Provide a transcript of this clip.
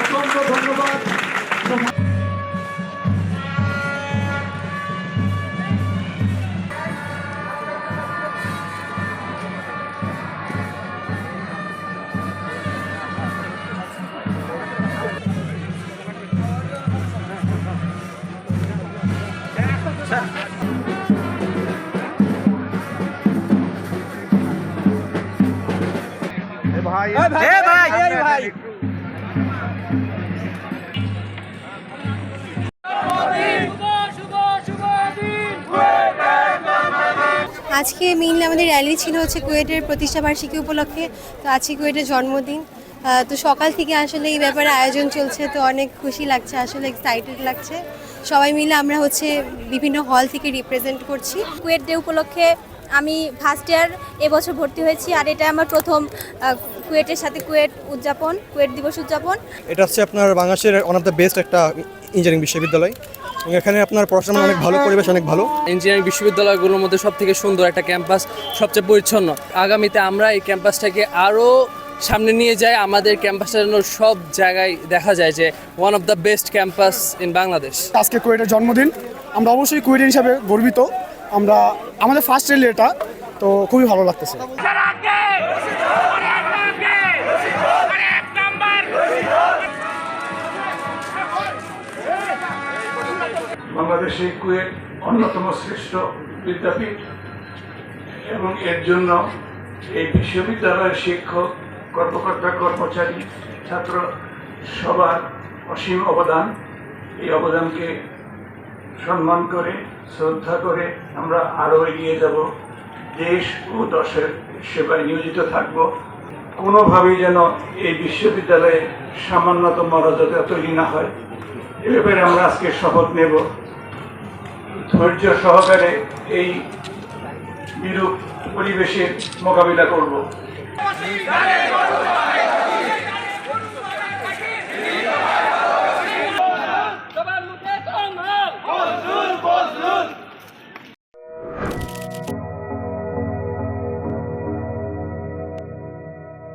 অসংখ্য ধন্যবাদ ভাই। ভাই আজকে মেইনলি আমাদের র্যালি ছিল হচ্ছে কুয়েটের প্রতিষ্ঠা বার্ষিকী উপলক্ষে। তো আজকে কুয়েটের জন্মদিন। তো সকাল থেকে আসলে এই ব্যাপারে আয়োজন চলছে। তো অনেক খুশি লাগছে আসলে এক্সাইটেড লাগছে। সবাই মিলে আমরা হচ্ছে বিভিন্ন হল থেকে রিপ্রেজেন্ট করছি। কুয়েট ডে উপলক্ষে আমি ফার্স্ট ইয়ার এবছর ভর্তি হয়েছি আর এটা আমার প্রথম কুয়েটের সাথে কুয়েট উদযাপন কুয়েট দিবস উদযাপন। এটা হচ্ছে আপনার বাংলাদেশের ওয়ান অফ দ্য বেস্ট একটা ইঞ্জিনিয়ারিং বিশ্ববিদ্যালয়। এবং এখানে আপনার পড়াশোনা অনেক ভালো পরিবেশ অনেক ভালো। ইঞ্জিনিয়ারিং বিশ্ববিদ্যালয়গুলোর মধ্যে সব থেকে সুন্দর একটা ক্যাম্পাস সবচেয়ে পরিচ্ছন্ন। আগামীতে আমরা এই ক্যাম্পাসটাকে আরও সামনে নিয়ে যাই। আমাদের ক্যাম্পাসটা যেন সব জায়গায় দেখা যায় যে one of the best campus in Bangladesh আজকে কুয়েটের জন্মদিন। আমরা অবশ্যই কুয়েটের হিসাবে গর্বিত। আমরা, আমাদের ফার্স্ট রেলি এটা, তো খুবই ভালো লাগতেছে। বাংলাদেশে কুয়েট অন্যতম শ্রেষ্ঠ বিদ্যাপীঠ এবং এর জন্য এই বিশ্ববিদ্যালয়ের শিক্ষক, কর্মকর্তা, কর্মচারী, ছাত্র সবার অসীম অবদান। এই অবদানকে সম্মান করে, শ্রদ্ধা করে আমরা আরও এগিয়ে যাব। দেশ ও দশের সেবায় নিয়োজিত থাকব। কোনোভাবেই যেন এই বিশ্ববিদ্যালয়ে সামান্যতম মর্যাদা তৈরি না হয়। এ ব্যাপারে আমরা আজকে শপথ নেব। ধৈর্য সহকারে এই বিরূপ পরিবেশের মোকাবিলা করব।